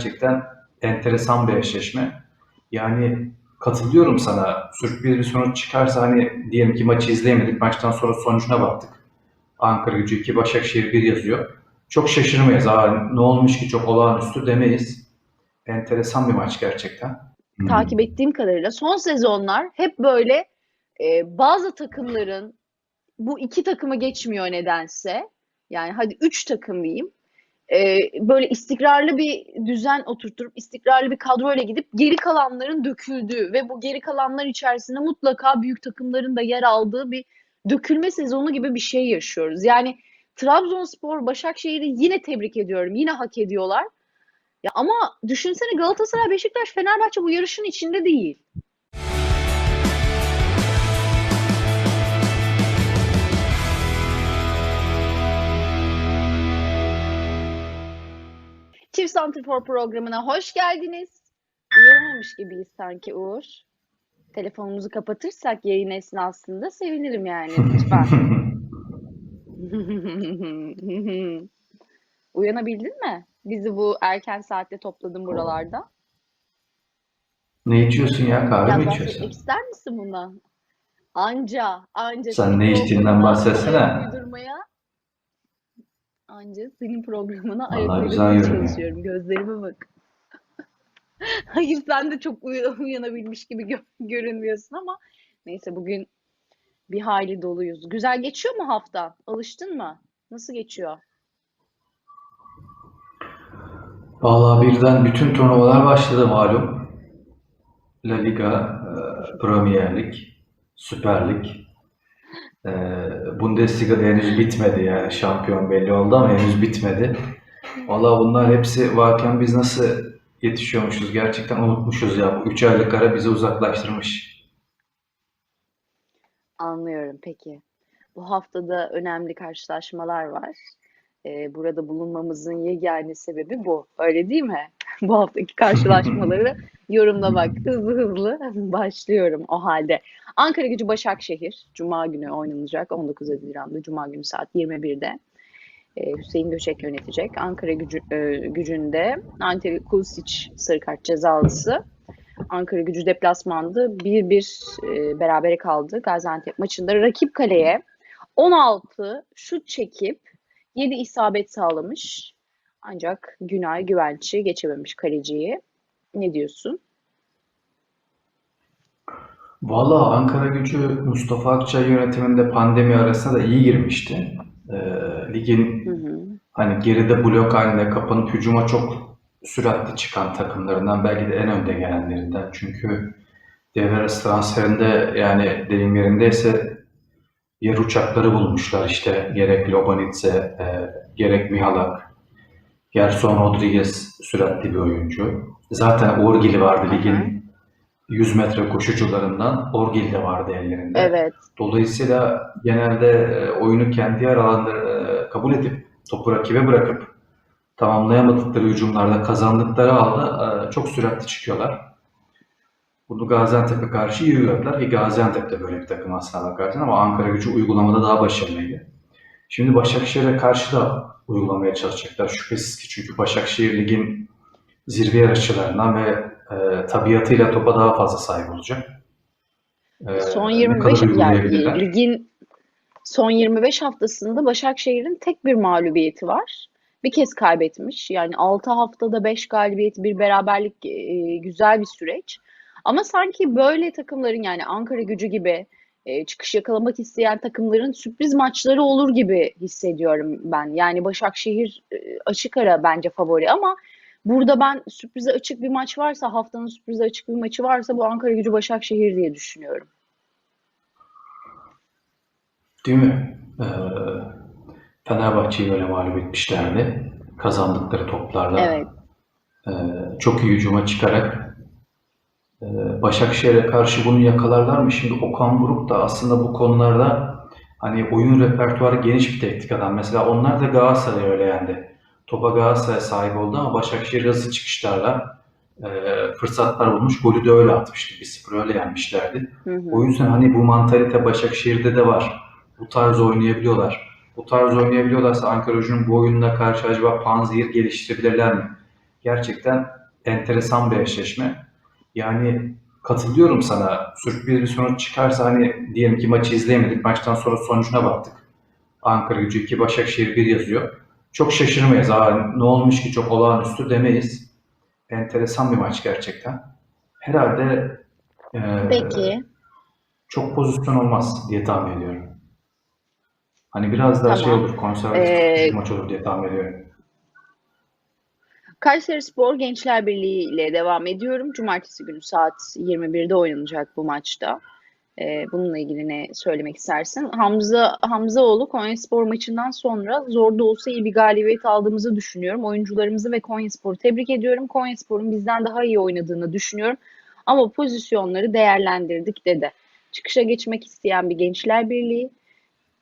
gerçekten enteresan bir eşleşme. Yani katılıyorum sana. Sürpriz bir sonuç çıkarsa hani diyelim ki maçı izleyemedik. Maçtan sonra sonucuna baktık. Ankara Gücü 2, Başakşehir 1 yazıyor. Çok şaşırmayız. Aa, ne olmuş ki çok olağanüstü demeyiz. Enteresan bir maç gerçekten. Hmm. takip ettiğim kadarıyla son sezonlar hep böyle e, bazı takımların bu iki takımı geçmiyor nedense. Yani hadi üç takım diyeyim. E, böyle istikrarlı bir düzen oturtup istikrarlı bir kadroyla gidip geri kalanların döküldüğü ve bu geri kalanlar içerisinde mutlaka büyük takımların da yer aldığı bir dökülme sezonu gibi bir şey yaşıyoruz. Yani Trabzonspor, Başakşehir'i yine tebrik ediyorum. Yine hak ediyorlar. Ya ama düşünsene Galatasaray, Beşiktaş, Fenerbahçe bu yarışın içinde değil. Çift Santrfor programına hoş geldiniz. Uyanamamış gibiyiz sanki Uğur. Telefonumuzu kapatırsak yayın esnasında sevinirim yani lütfen. Uyanabildin mi? Bizi bu erken saatte topladın buralarda. Ne içiyorsun ya? Kahve Ya mi içiyorsun? ister misin bundan? Anca, anca Sen ne içtiğinden bahsetsene. uydurmaya, anca senin programına ayak Vallahi güzel uydurmaya görünüyor. çalışıyorum. Gözlerime bak. Hayır sen de çok uy- uyanabilmiş gibi gö- görünmüyorsun ama neyse bugün bir hayli doluyuz. Güzel geçiyor mu hafta? Alıştın mı? Nasıl geçiyor? Vallahi birden bütün turnuvalar başladı malum. La Liga, e, Premier Lig, Süper Lig. E, Bundesliga'da henüz bitmedi yani şampiyon belli oldu ama henüz bitmedi. Vallahi bunlar hepsi varken biz nasıl yetişiyormuşuz gerçekten unutmuşuz ya. Bu üç aylık ara bizi uzaklaştırmış. Anlıyorum peki. Bu haftada önemli karşılaşmalar var. Ee, burada bulunmamızın yegane sebebi bu. Öyle değil mi? Bu haftaki karşılaşmaları yorumlamak hızlı hızlı başlıyorum o halde. Ankara Gücü Başakşehir Cuma günü oynanacak. 19 Haziran'da Cuma günü saat 21'de. Ee, Hüseyin Göçek yönetecek. Ankara gücü, e, gücünde Ante Kulsic sarı kart cezalısı. Ankara gücü deplasmandı. 1-1 e, berabere kaldı Gaziantep maçında. Rakip kaleye 16 şut çekip 7 isabet sağlamış. Ancak Günay Güvenç'i geçememiş kaleciyi. Ne diyorsun? Vallahi Ankara Gücü Mustafa Akçay yönetiminde pandemi arasında da iyi girmişti. E, ligin Hı hı. Hani geride blok halinde kapanıp hücuma çok süratli çıkan takımlarından belki de en önde gelenlerinden. Çünkü devre arası transferinde yani deyim yerindeyse yer uçakları bulmuşlar işte gerek Lobanitze, e, gerek Mihalak, Gerson Rodriguez süratli bir oyuncu. Zaten Orgili vardı ligin 100 metre koşucularından Orgil de vardı ellerinde. Evet. Dolayısıyla genelde e, oyunu kendi alanları e, kabul edip topu rakibe bırakıp tamamlayamadıkları hücumlarda kazandıkları aldı e, çok süratli çıkıyorlar. Bunu Gaziantep'e karşı iyi uyguladılar ki Gaziantep de böyle bir takım aslına bakarsan ama Ankara gücü uygulamada daha başarılıydı. Şimdi Başakşehir'e karşı da uygulamaya çalışacaklar şüphesiz ki çünkü Başakşehir ligin zirve yarışçılarından ve e, tabiatıyla topa daha fazla sahip olacak. E, Son ne 25 kadar yani ligin son 25 haftasında Başakşehir'in tek bir mağlubiyeti var. Bir kez kaybetmiş. Yani 6 haftada 5 galibiyet, bir beraberlik e, güzel bir süreç. Ama sanki böyle takımların yani Ankara Gücü gibi e, çıkış yakalamak isteyen takımların sürpriz maçları olur gibi hissediyorum ben. Yani Başakşehir e, açık ara bence favori ama burada ben sürprize açık bir maç varsa, haftanın sürprize açık bir maçı varsa bu Ankara Gücü Başakşehir diye düşünüyorum. Değil mi? Ee, Fenerbahçe'yi öyle mağlup etmişlerdi. Kazandıkları toplarla Evet. e, çok iyi hücuma çıkarak Başakşehir'e karşı bunu yakalarlar mı? Şimdi Okan Buruk da aslında bu konularda hani oyun repertuarı geniş bir teknik adam. Mesela onlar da Galatasaray'ı öyle yendi. Topa Galatasaray sahip oldu ama Başakşehir hızlı çıkışlarla e, fırsatlar bulmuş. Golü de öyle atmıştı. 1-0 öyle yenmişlerdi. Hı hı. O yüzden hani bu mantalite Başakşehir'de de var. Bu tarz oynayabiliyorlar. Bu tarz oynayabiliyorlarsa Ankara Gücü'nün bu oyununa karşı acaba panzehir geliştirebilirler mi? gerçekten enteresan bir eşleşme. Yani katılıyorum sana. Sürpriz bir sonuç çıkarsa hani diyelim ki maçı izleyemedik. Maçtan sonra sonucuna baktık. Ankara Gücü 2, Başakşehir 1 yazıyor. Çok şaşırmayız. Aa, ne olmuş ki çok olağanüstü demeyiz. Enteresan bir maç gerçekten. Herhalde e, Peki. çok pozisyon olmaz diye tahmin ediyorum. Hani biraz daha şey Tamam. olur, konservatif Ee, maç olur diye tahmin ediyorum. Kayserispor Gençler Birliği ile devam ediyorum. Cumartesi günü saat 21'de oynanacak bu maçta. Ee, bununla ilgili ne söylemek istersin? Hamza Hamzaoğlu Konyaspor maçından sonra zor da olsa iyi bir galibiyet aldığımızı düşünüyorum. Oyuncularımızı ve Konyaspor'u tebrik ediyorum. Konyaspor'un bizden daha iyi oynadığını düşünüyorum. Ama pozisyonları değerlendirdik dedi. Çıkışa geçmek isteyen bir Gençler Birliği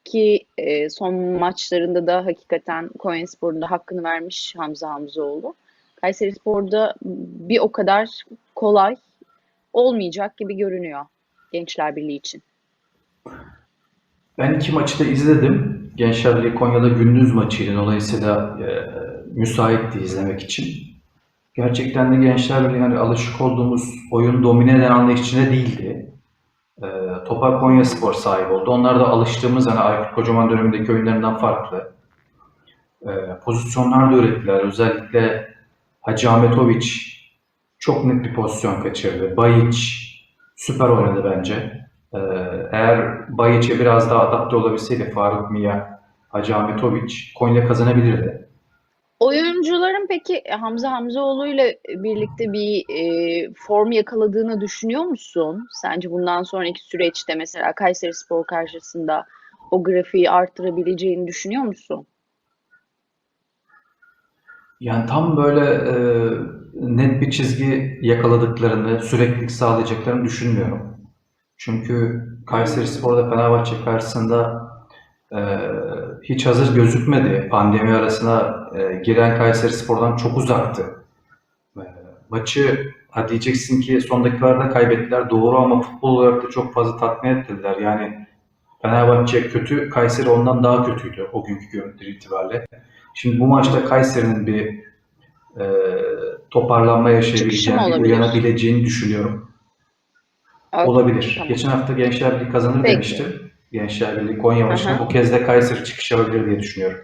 ki e, son maçlarında da hakikaten Konyaspor'un da hakkını vermiş Hamza Hamzaoğlu. Kayserispor'da bir o kadar kolay olmayacak gibi görünüyor Gençler Birliği için. Ben iki maçı da izledim. Gençler Birliği Konya'da gündüz maçıydı. Dolayısıyla e, müsaitti izlemek için. Gerçekten de Gençler Birliği hani alışık olduğumuz oyun domine eden anlayış içinde değildi. E, topa Konyaspor sahip oldu. Onlar da alıştığımız hani Aykut Kocaman dönemindeki oyunlarından farklı. E, pozisyonlar da ürettiler. Özellikle Hacı Ahmetoviç çok net bir pozisyon kaçırdı. Bayiç süper oynadı bence. Ee, eğer Bayiç'e biraz daha adapte olabilseydi Faruk Mia, Hacı Ahmetoviç Konya kazanabilirdi. Oyuncuların peki Hamza Hamzaoğlu ile birlikte bir e, form yakaladığını düşünüyor musun? Sence bundan sonraki süreçte mesela Kayserispor karşısında o grafiği arttırabileceğini düşünüyor musun? Yani tam böyle e, net bir çizgi yakaladıklarını, süreklilik sağlayacaklarını düşünmüyorum. Çünkü Kayserispor'da Fenerbahçe karşısında e, hiç hazır gözükmedi. Pandemi arasına e, giren Kayserispor'dan çok uzaktı. E, maçı ha diyeceksin ki son dakikalarda kaybettiler. Doğru ama futbol olarak da çok fazla tatmin ettiler. Yani Fenerbahçe kötü, Kayseri ondan daha kötüydü o günkü görüntüleri itibariyle. Şimdi bu maçta Kayseri'nin bir e, toparlanma yaşayabileceğini, uyanabileceğini düşünüyorum. Evet, Olabilir. tamam. Geçen hafta Gençler Birliği kazanır Peki. demiştim. Gençler Birliği Konya hı. Bu kez de Kayseri çıkış yapabilir diye düşünüyorum.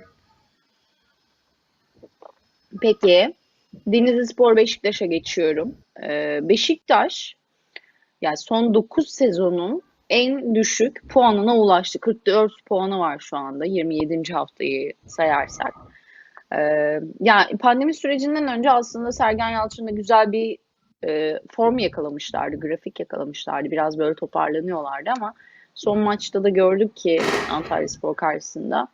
Peki Denizlispor Beşiktaş'a geçiyorum. Ee, Beşiktaş yani son 9 sezonun en düşük puanına ulaştı. 44 puanı var şu anda 27. haftayı sayarsak. Ee, yani pandemi sürecinden önce aslında Sergen Yalçın'la güzel bir e, form yakalamışlardı, grafik yakalamışlardı. Biraz böyle toparlanıyorlardı ama son maçta da gördük ki Antalyaspor karşısında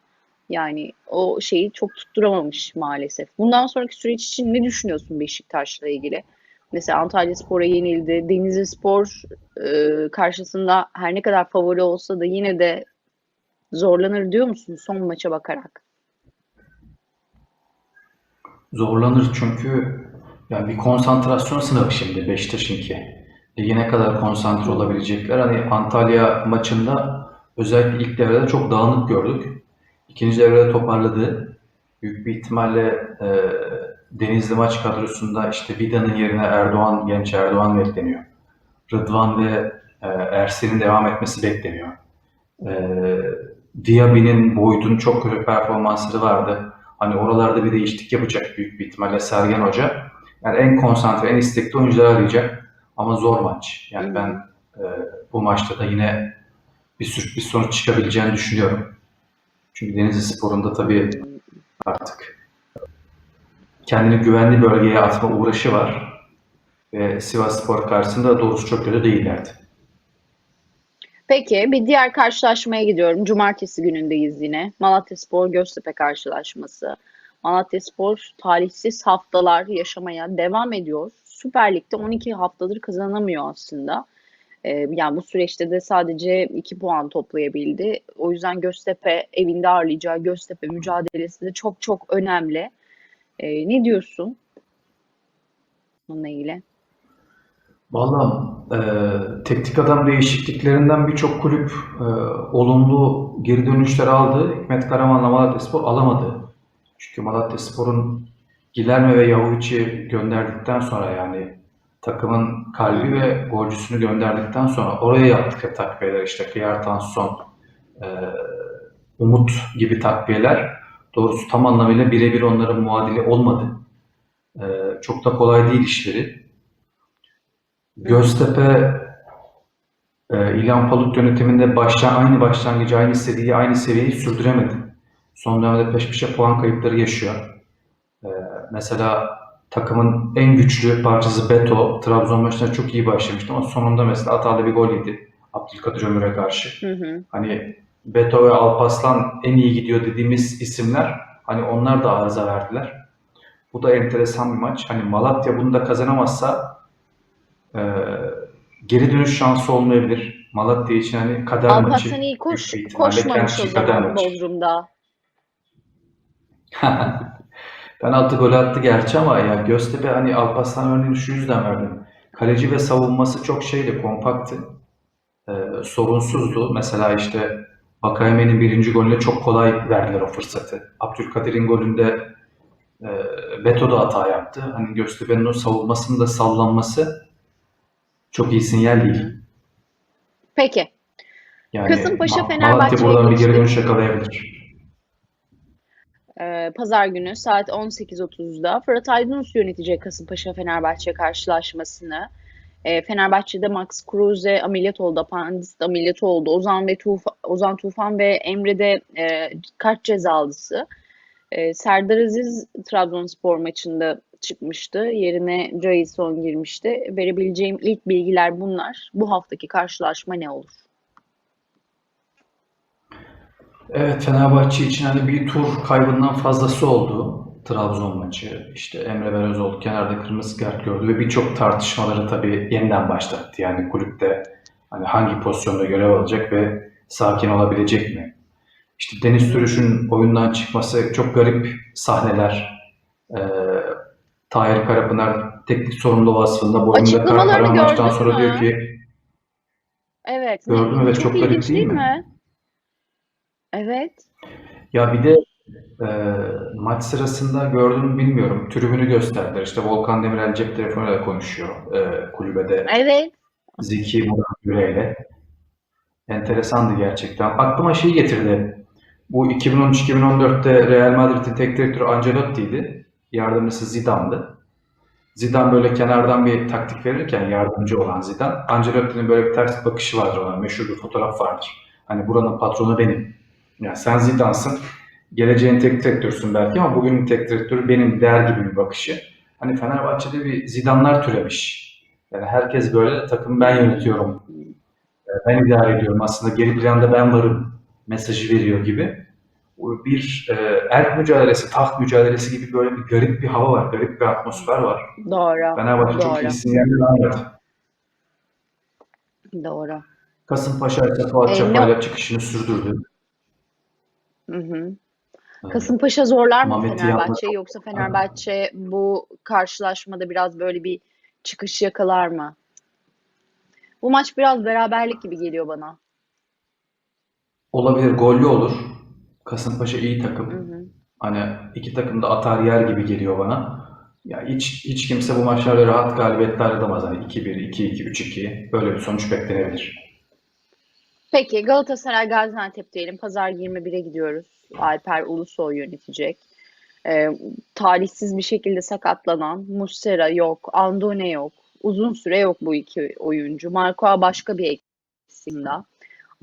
yani o şeyi çok tutturamamış maalesef. Bundan sonraki süreç için ne düşünüyorsun Beşiktaş'la ilgili? Mesela Antalyaspor'a yenildi. Denizlispor e, karşısında her ne kadar favori olsa da yine de zorlanır diyor musun son maça bakarak? Zorlanır çünkü yani bir konsantrasyon sınavı şimdi Beşiktaş'ınki. Lige ne kadar konsantre olabilecekler. Hani Antalya maçında özellikle ilk devrede çok dağınık gördük. İkinci devrede toparladı. Büyük bir ihtimalle e, Denizli maç kadrosunda işte Vida'nın yerine Erdoğan, genç Erdoğan bekleniyor. Rıdvan ve e, Ersin'in devam etmesi bekleniyor. E, Diaby'nin, Boyd'un çok kötü performansları vardı. Hani oralarda bir değişiklik yapacak büyük bir ihtimalle Sergen Hoca. Yani en konsantre, en istekli oyuncuları arayacak. Ama zor maç. Yani ben e, bu maçta da yine bir sürpriz sonuç çıkabileceğini düşünüyorum. Çünkü Denizli Spor'un da tabii artık kendini güvenli bölgeye atma uğraşı var. Ve Sivas Spor karşısında doğrusu çok kötü değillerdi. Peki bir diğer karşılaşmaya gidiyorum. Cumartesi günündeyiz yine. Malatyaspor Göztepe karşılaşması. Malatyaspor talihsiz haftalar yaşamaya devam ediyor. Süper Lig'de 12 haftadır kazanamıyor aslında. Ee, yani bu süreçte de sadece 2 puan toplayabildi. O yüzden Göztepe evinde ağırlayacağı Göztepe mücadelesi de çok çok önemli. Ee, ne diyorsun bununla ilgili? Valla e, teknik adam değişikliklerinden birçok kulüp e, olumlu geri dönüşler aldı. Hikmet Karaman'la Malatyaspor alamadı. Çünkü Malatyaspor'un Guilherme ve Yahovic'i gönderdikten sonra yani takımın kalbi ve golcüsünü gönderdikten sonra oraya yaptık takviyeler işte Kıyartan Son, e, Umut gibi takviyeler doğrusu tam anlamıyla birebir onların muadili olmadı. E, çok da kolay değil işleri. Göztepe e, İlhan Palut yönetiminde baştan aynı başlangıcı, aynı istediği, aynı seviyeyi sürdüremedi. Son dönemde peş peşe puan kayıpları yaşıyor. E, mesela takımın en güçlü parçası Beto, Trabzon maçına çok iyi başlamıştı ama sonunda mesela hatalı bir gol yedi Abdülkadir Ömür'e karşı. Hı hı. Hani Beto ve Alpaslan en iyi gidiyor dediğimiz isimler hani onlar da arıza verdiler. Bu da enteresan bir maç. Hani Malatya bunu da kazanamazsa geri dönüş şansı olmayabilir. Malatya için hani kader maçı. Alparslan iyi koş, koşmamış o zaman. Bodrum'da. Penaltı golü attı gerçi ama ya Göztepe hani Alparslan örneğini şu yüzden verdim. Kaleci ve savunması çok şeydi, kompaktı. Ee, sorunsuzdu. Mesela işte Bakayeme'nin birinci golüne çok kolay verdiler o fırsatı. Abdülkadir'in golünde e, Beto da hata yaptı. Hani Göztepe'nin o savunmasının da sallanması çok iyi sinyal değil. Peki. Yani Kasımpaşa Ma- Fenerbahçe'ye Malatya buradan bir geri dönüş yakalayabilir. Ee, Pazar günü saat 18.30'da Fırat Aydınus yönetecek Kasımpaşa Fenerbahçe karşılaşmasını. Ee, Fenerbahçe'de Max Kruse ameliyat oldu, apandist ameliyatı oldu. Ozan ve Tufan, Ozan Tufan ve Emre'de e, kart cezalısı. Ee, Serdar Aziz Trabzonspor maçında çıkmıştı. Yerine Jason girmişti. Verebileceğim ilk bilgiler bunlar. Bu haftaki karşılaşma ne olur? Evet Fenerbahçe için hani bir tur kaybından fazlası oldu. Trabzon maçı. İşte Emre Belözoğlu kenarda kırmızı kart gördü ve birçok tartışmaları tabii yeniden başlattı. Yani kulüpte hani hangi pozisyonda görev alacak ve sakin olabilecek mi? İşte Deniz Türüş'ün oyundan çıkması çok garip sahneler. Ee, Tahir Karapınar teknik sorumlu vasfında bu oyunda karar maçtan sonra diyor ki Evet. Gördüm, evet, çok garip ilginç değil değil mi? mi? Evet. Ya bir de e, maç sırasında gördüm bilmiyorum. Tribünü gösterdiler. İşte Volkan Demirel cep telefonuyla konuşuyor e, kulübede Evet. Zeki Murat Yüreği'yle. Enteresandı gerçekten. Aklıma şey getirdi. Bu 2013-2014'te Real Madrid'in tek direktörü Ancelotti'ydi. Yardımcısı Zidane'dı. Zidane böyle kenardan bir taktik verirken yardımcı olan Zidane, Ancelotti'nin böyle bir ters bakışı vardır ona. Meşhur bir fotoğraf vardır. Hani buranın patronu benim. Yani sen Zidane'sın. Geleceğin tek direktörsün belki ama bugünün tek direktörü benim der gibi bir bakışı. Hani Fenerbahçe'de bir Zidane'lar türemiş. Yani herkes böyle takım ben yönetiyorum. Ben idare ediyorum. Aslında geri planda ben varım mesajı veriyor gibi. Bir e, erk mücadelesi, taht mücadelesi gibi böyle bir garip bir hava var, garip bir atmosfer var. Doğru. Fenerbahçe çok Doğru. iyi sinyaller verdi. Doğru. Kasımpaşa ise Fuat E, Çapa'yla çıkışını sürdürdü. Hı hı. Kasımpaşa zorlar mı Mehmet'i Fenerbahçe'yi yoksa Fenerbahçe bu karşılaşmada biraz böyle bir çıkış yakalar mı? Bu maç biraz beraberlik gibi geliyor bana. Olabilir, gollü olur. Kasımpaşa iyi Hı takım. hı. Hani iki takım da atar yer gibi geliyor bana. Ya hiç hiç kimse bu maçlarda rahat galibiyetler alamaz. Hani 2-1, 2-2, 3-2 böyle bir sonuç beklenebilir. Peki Galatasaray Gaziantep diyelim. Pazar 21'e gidiyoruz. Alper Ulusoy yönetecek. Ee, talihsiz bir şekilde sakatlanan Muslera yok, Andone yok. Uzun süre yok bu iki oyuncu. Marco başka bir eksimde.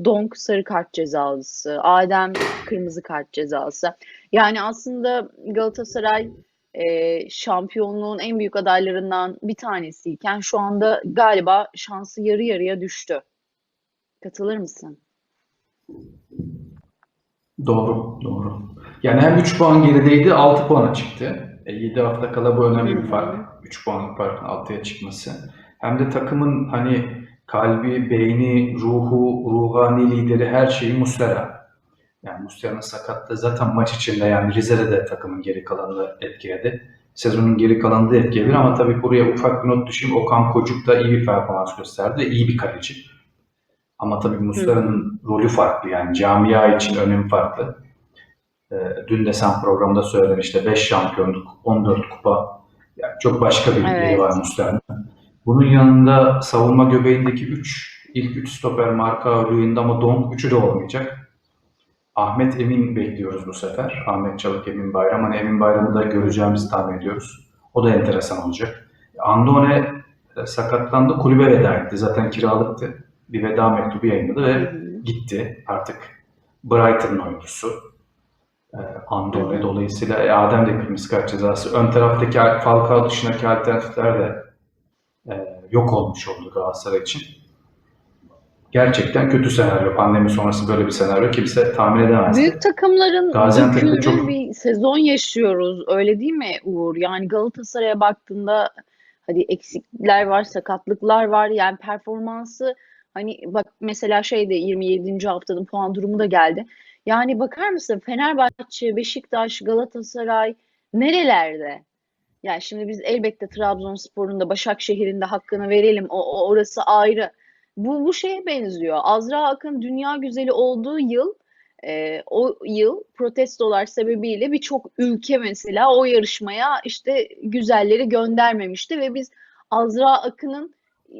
Donk sarı kart cezalısı, Adem kırmızı kart cezası. Yani aslında Galatasaray e, şampiyonluğun en büyük adaylarından bir tanesiyken şu anda galiba şansı yarı yarıya düştü. Katılır mısın? Doğru, doğru. Yani hem 3 puan gerideydi, 6 puana çıktı. E, 7 hafta kala bu önemli bir fark. 3 puanlık farkın 6'ya çıkması. Hem de takımın hani kalbi, beyni, ruhu, ruhani lideri her şeyi Muslera. Yani Muslera'nın sakatlığı zaten maç içinde yani Rize'de de takımın geri kalanını etkiledi. Sezonun geri kalanını da etkileyebilir ama tabii buraya ufak bir not düşeyim. Okan Kocuk da iyi bir performans gösterdi. İyi bir kaleci. Ama tabii Muslera'nın rolü farklı yani camia için önemi farklı. E, dün de sen programda söyledin işte 5 şampiyonluk, 14 kupa. Yani çok başka bir Evet. var Muslera'nın. Bunun yanında savunma göbeğindeki 3, ilk 3 stoper Marka, Luyendama, Dong üçü de olmayacak. Ahmet Emin bekliyoruz bu sefer. Ahmet Çalık, Emin Bayram. Hani Emin Bayram'ı da göreceğimizi tahmin ediyoruz. O da enteresan olacak. Andone e, sakatlandı, kulübe veda etti. Zaten kiralıktı. Bir veda mektubu yayınladı ve gitti artık. Brighton'ın oyuncusu. E, Andone dolayısıyla e, Adem de kırmızı kart cezası. Ön taraftaki Falcao dışındaki alternatifler de e, yok olmuş oldu Galatasaray için. Gerçekten kötü senaryo. Pandemi sonrası böyle bir senaryo kimse tahmin edemezdi. Büyük takımların Gaziantep'te çok- bir sezon yaşıyoruz. Öyle değil mi Uğur? Yani Galatasaray'a baktığında hadi eksikler var, sakatlıklar var. Yani performansı hani bak mesela şeyde 27. haftanın puan durumu da geldi. Yani bakar mısın Fenerbahçe, Beşiktaş, Galatasaray nerelerde? Yani şimdi biz elbette Trabzonspor'un da Başakşehir'in de hakkını verelim. O, orası ayrı. Bu, bu şeye benziyor. Azra Akın dünya güzeli olduğu yıl e, o yıl protestolar sebebiyle birçok ülke mesela o yarışmaya işte güzelleri göndermemişti ve biz Azra Akın'ın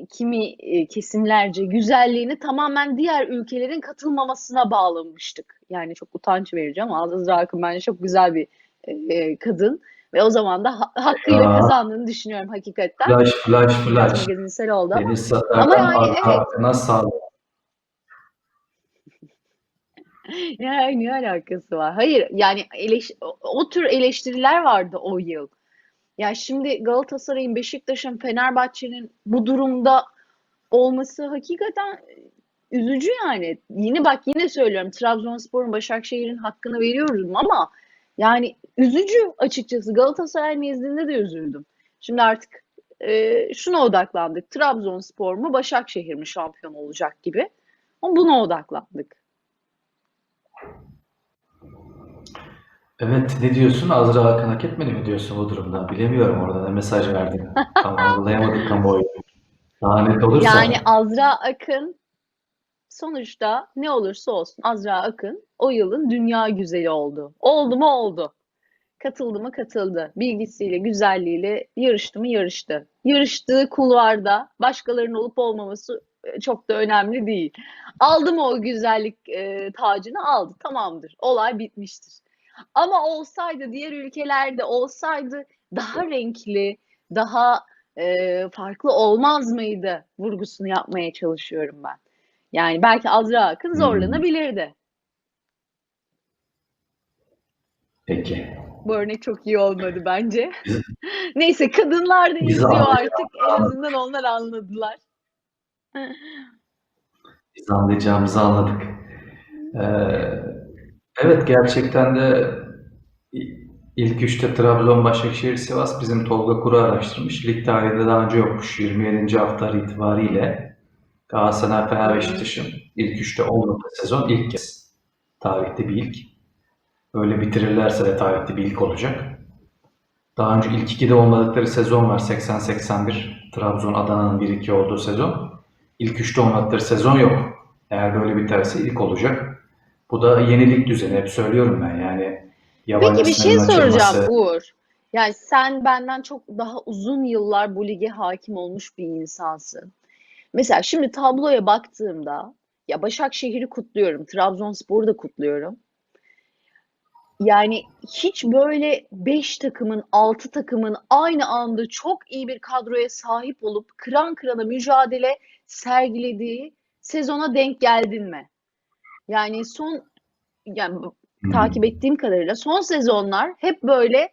kimi e, kesimlerce güzelliğini tamamen diğer ülkelerin katılmamasına bağlamıştık. Yani çok utanç verici ama Azra Akın bence çok güzel bir e, kadın ve o zaman da ha- hakkıyla Aa. kazandığını düşünüyorum hakikaten. Flash, flash, flash. magazinsel oldu ama Deniz Ama Satar'dan yani arka evet. arkana sağlık. Ya ne alakası var? Hayır yani eleş o, o tür eleştiriler vardı o yıl. Ya şimdi Galatasaray'ın, Beşiktaş'ın, Fenerbahçe'nin bu durumda olması hakikaten üzücü yani. Yine bak yine söylüyorum Trabzonspor'un, Başakşehir'in hakkını veriyorum ama yani üzücü açıkçası. Galatasaray nezdinde de üzüldüm. Şimdi artık e, şuna odaklandık. Trabzonspor mu, Başakşehir mi şampiyon olacak gibi. Ama buna odaklandık. Evet, ne diyorsun? Azra Hakan hak etmedi mi diyorsun bu durumda? Bilemiyorum orada ne mesaj verdin. Tam algılayamadık kamuoyu. Daha net olursa. Yani Azra Akın sonuçta ne olursa olsun Azra Akın o yılın dünya güzeli oldu. Oldu mu oldu. Katıldı mı katıldı. Bilgisiyle, güzelliğiyle yarıştı mı yarıştı. Yarıştığı kulvarda başkalarının olup olmaması e, çok da önemli değil. Aldı mı o güzellik e, tacını aldı. Tamamdır. Olay bitmiştir. Ama olsaydı diğer ülkelerde olsaydı daha renkli, daha e, farklı olmaz mıydı vurgusunu yapmaya çalışıyorum ben. Yani belki Azra Akın Hmm. zorlanabilirdi. Peki. Bu örnek çok iyi olmadı bence. Neyse kadınlar da izliyor artık. En azından onlar anladılar. Biz anlayacağımızı anladık. Ee, evet gerçekten de ilk üçte Trabzon, Başakşehir, Sivas bizim Tolga Kuru araştırmış. Lig tarihinde daha önce yokmuş. 27. hafta itibariyle Galatasaray, Fener, Beşiktaş'ın ilk üçte olmadığı sezon ilk kez. Tarihte bir ilk. Böyle bitirirlerse de tarihte bir ilk olacak. Daha önce ilk ikide olmadıkları sezon var. 80-81 Trabzon, Adana'nın 1-2 olduğu sezon. İlk üçte olmadıkları sezon yok. Eğer böyle biterse ilk olacak. Bu da yenilik düzeni. Hep söylüyorum ben yani. Yabancı Peki bir şey soracağım açılması- Uğur. Yani sen benden çok daha uzun yıllar bu lige hakim olmuş bir insansın. Mesela şimdi tabloya baktığımda ya Başakşehir'i kutluyorum, Trabzonspor'u da kutluyorum. Yani hiç böyle 5 takımın, 6 takımın aynı anda çok iyi bir kadroya sahip olup kıran kırana mücadele sergilediği sezona denk geldin mi? Yani son yani Hmm. takip ettiğim kadarıyla son sezonlar hep böyle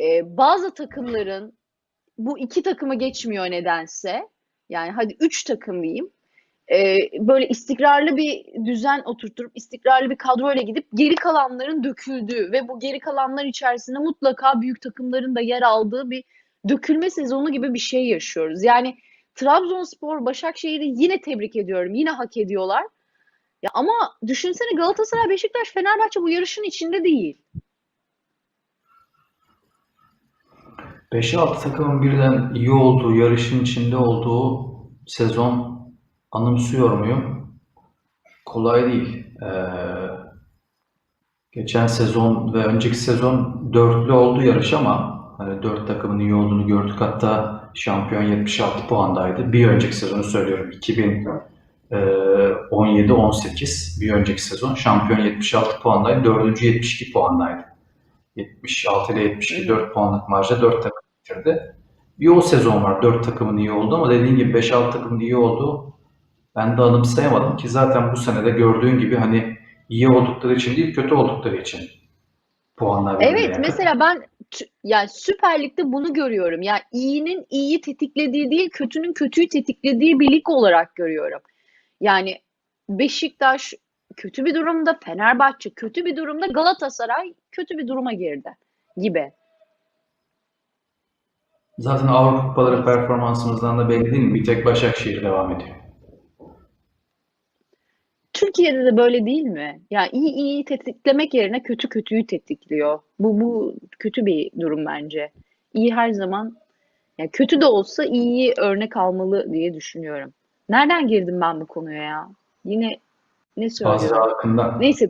e, bazı takımların bu iki takımı geçmiyor nedense. Yani hadi üç takım diyeyim. E, böyle istikrarlı bir düzen oturtup istikrarlı bir kadroyla gidip geri kalanların döküldüğü ve bu geri kalanlar içerisinde mutlaka büyük takımların da yer aldığı bir dökülme sezonu gibi bir şey yaşıyoruz. Yani Trabzonspor, Başakşehir'i yine tebrik ediyorum. Yine hak ediyorlar. Ya ama düşünsene Galatasaray, Beşiktaş, Fenerbahçe bu yarışın içinde değil. 5-6 takımın birden iyi olduğu, yarışın içinde olduğu sezon anımsıyor muyum? Kolay değil. Ee, Geçen sezon ve önceki sezon dörtlü oldu yarış ama hani dört takımın iyi olduğunu gördük. Hatta şampiyon 76 puandaydı. Bir önceki sezonu söylüyorum 2017-18 bir önceki sezon şampiyon 76 puandaydı. Dördüncü 72 puandaydı. 76 ile 72 4 puanlık marjda 4 takım bitirdi. Bir o sezon var 4 takımın iyi oldu ama dediğin gibi 5-6 takımın iyi olduğu ben de anımsayamadım ki zaten bu sene de gördüğün gibi hani iyi oldukları için değil kötü oldukları için puanlar Evet. Yani mesela ben yani Süper Lig'de bunu görüyorum. Yani iyinin iyiyi tetiklediği değil, kötünün kötüyü tetiklediği bir lig olarak görüyorum. Yani Beşiktaş kötü bir durumda, Fenerbahçe kötü bir durumda, Galatasaray kötü bir duruma girdi gibi. Zaten Avrupa Kupaları performansımızdan da belli değil mi? Bir tek Başakşehir devam ediyor. Türkiye'de de böyle değil mi? Ya iyi iyiyi tetiklemek yerine kötü kötüyü tetikliyor. Bu bu kötü bir durum bence. İyi her zaman ya kötü de olsa iyiyi örnek almalı diye düşünüyorum. Nereden girdim ben bu konuya ya? Yine ne söylüyorum? Akın'dan. Neyse.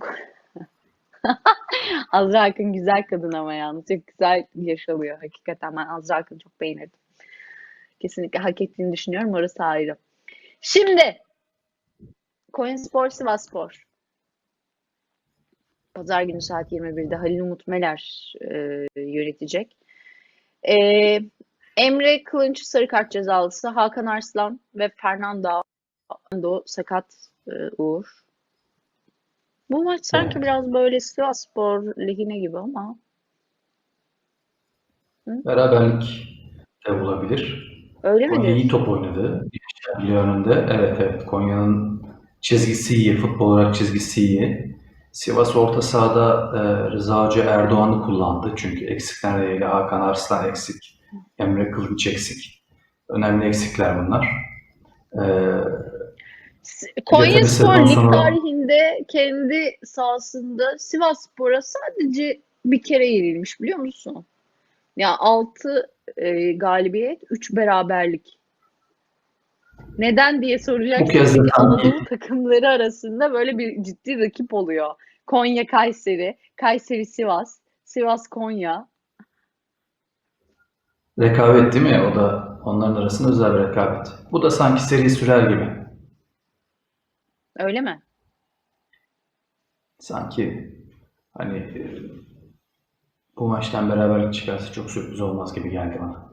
Azra Akın güzel kadın ama yalnız çok güzel yaşalıyor. Hakikaten ben Azra Akın'ı çok beğenirdim. Kesinlikle hak ettiğini düşünüyorum. Orası ayrı. Şimdi Konyaspor Sivasspor. Pazar günü saat 21'de Halil Umut Meler e, yönetecek. E, Emre Kılınç sarı kart cezalısı, Hakan Arslan ve Fernando sakat e, Uğur. Bu maç sanki Evet. biraz böyle Sivasspor lehine gibi ama Beraberlik de bulabilir. öyle mi Konya iyi diyorsun? top oynadı. Gençler önünde. Evet evet Konya'nın çizgisi iyi. Futbol olarak çizgisi iyi. Sivas orta sahada e, Rıza Hoca Erdoğan'ı kullandı. Çünkü eksikler nedeniyle Hakan Arslan eksik. Emre Kılınç eksik. Önemli eksikler bunlar. E, S- bir de tabii Konyaspor sezon lig sonu tarihinde kendi sahasında Sivasspor'a sadece bir kere yenilmiş biliyor musun? Ya 6 galibiyet, 3 beraberlik. Neden diye soracaksın. Anadolu takımları arasında böyle bir ciddi rakip oluyor. Konya Kayseri, Kayseri Sivas, Sivas Konya. rekabet değil mi? O da onların arasında özel bir rekabet. Bu da sanki seri sürer gibi. Öyle mi? Sanki hani e, bu maçtan beraberlik çıkarsa çok sürpriz olmaz gibi geldi bana.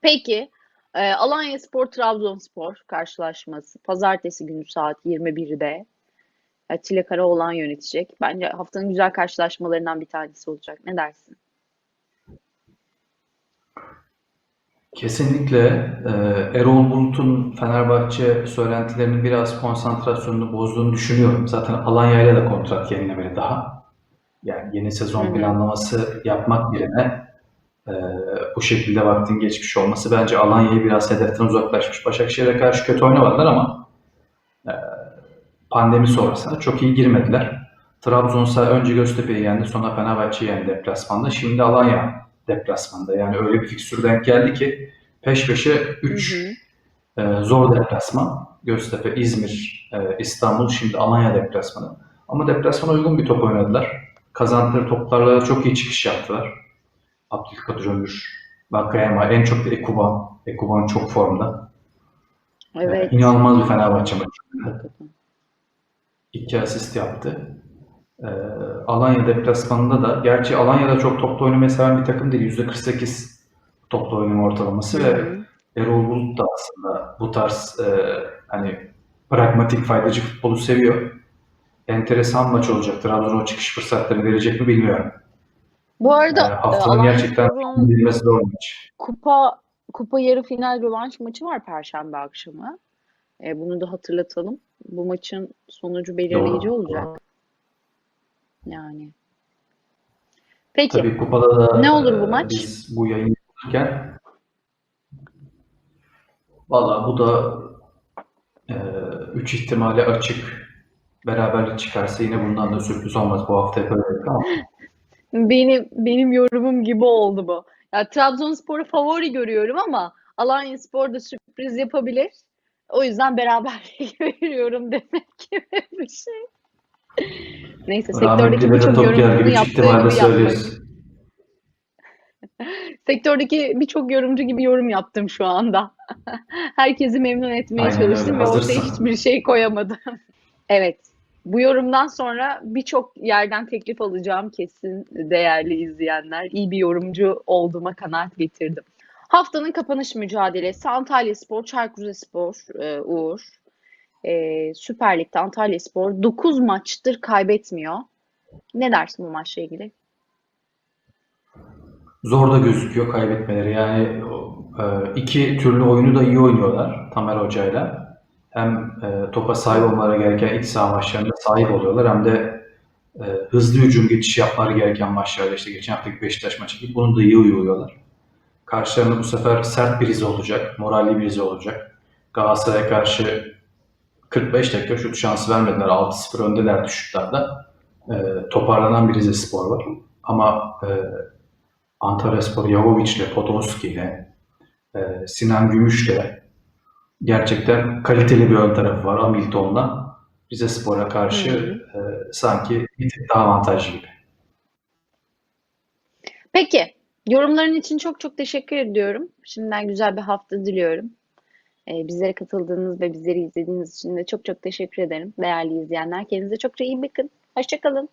Peki, e, Alanyaspor Trabzonspor karşılaşması pazartesi günü saat 21'de Atilla Karaoğlan yönetecek. Bence haftanın güzel karşılaşmalarından bir tanesi olacak. Ne dersin? Kesinlikle e, Erol Bulut'un Fenerbahçe söylentilerinin biraz konsantrasyonunu bozduğunu düşünüyorum. Zaten Alanya'yla da kontrat yenilemeli daha. Yani yeni sezon hı. planlaması yapmak yerine e, bu şekilde vaktin geçmiş olması bence Alanya'yı biraz hedeften uzaklaşmış. Başakşehir'e karşı kötü oynamadılar ama e, pandemi sonrasında çok iyi girmediler. Trabzonspor önce Göztepe'yi yendi, sonra Fenerbahçe'yi yendi deplasmanda. Şimdi Alanya deplasmanda. Yani öyle bir fikstür denk geldi ki peş peşe Hı 3 hı. zor deplasman. Göztepe, İzmir, e, İstanbul, şimdi Alanya deplasmanı. Ama deplasmana uygun bir top oynadılar. Kazandıkları toplarla çok iyi çıkış yaptılar. Abdülkadir Ömür, Vakayama, en çok da Ekuban. Ekuban çok formda. E, Evet. inanılmaz bir Fenerbahçe maçı. İki asist yaptı. Ee, Alanya deplasmanında da, gerçi Alanya'da çok toplu oynamayı seven bir takım değil. %48 toplu oynama ortalaması ve. Erol Bulut da aslında bu tarz e, hani pragmatik faydacı futbolu seviyor. Enteresan maç olacak. Trabzon o çıkış fırsatlarını verecek mi bilmiyorum. Bu arada e, haftanın gerçekten Alanyaspor'un bilmesi zor maç. kupa kupa yarı final rövanş maçı var Perşembe akşamı. E, bunu da hatırlatalım. Bu maçın sonucu belirleyici Doğru. olacak. doğru. Yani. Peki. Tabii kupada da Ne olur bu e, maç? biz bu yayını yaparken valla bu da e, üç ihtimali açık. Beraberlik çıkarsa yine bundan da sürpriz olmaz. Bu hafta yapabiliriz ama Benim benim yorumum gibi oldu bu. Ya Trabzonspor'u favori görüyorum ama Alanyaspor da sürpriz yapabilir. O yüzden beraberlik veriyorum demek gibi bir şey. Neyse sektördeki birçok yorumcunun yaptığı gibi söylüyorsun. Sektördeki birçok yorumcu gibi yorum yaptım şu anda. Herkesi memnun etmeye Aynen öyle, çalıştım ve ortaya hazırsın. hiçbir şey koyamadım. Evet. Bu yorumdan sonra birçok yerden teklif alacağım kesin değerli izleyenler. İyi bir yorumcu olduğuma kanaat getirdim. Haftanın kapanış mücadelesi Antalya Spor, Çaykur Rizespor, e, Uğur. E, Süper Lig'de Antalya Spor 9 maçtır kaybetmiyor. Ne dersin bu maçla ilgili? Zor da gözüküyor kaybetmeleri. Yani e, iki türlü oyunu da iyi oynuyorlar Tamer Hoca'yla. Hem e, topa sahip olmaları gereken iç saha maçlarında sahip oluyorlar hem de e, hızlı hücum geçiş yapmaları gereken maçlarda işte geçen haftaki Beşiktaş maçı gibi bunu da iyi uyguluyorlar. Karşılarında bu sefer sert bir Rize olacak, moralli bir Rize olacak. Galatasaray'a karşı 45 dakika şut şansı vermediler. 6-0 öndeler düşüşlerde. E, toparlanan bir Rize Spor var. Ama e, Antalyaspor Yahovic'le, Podolski'yle, e, Sinan Gümüş'le gerçekten kaliteli bir ön tarafı var Hamilton'la. Rize Spor'a karşı e, sanki bir tık daha avantajlı gibi. Peki, yorumların için çok çok teşekkür ediyorum. Şimdiden güzel bir hafta diliyorum. Ee, bizlere katıldığınız ve bizleri izlediğiniz için de çok çok teşekkür ederim. Değerli izleyenler, kendinize çok iyi bakın. Hoşçakalın.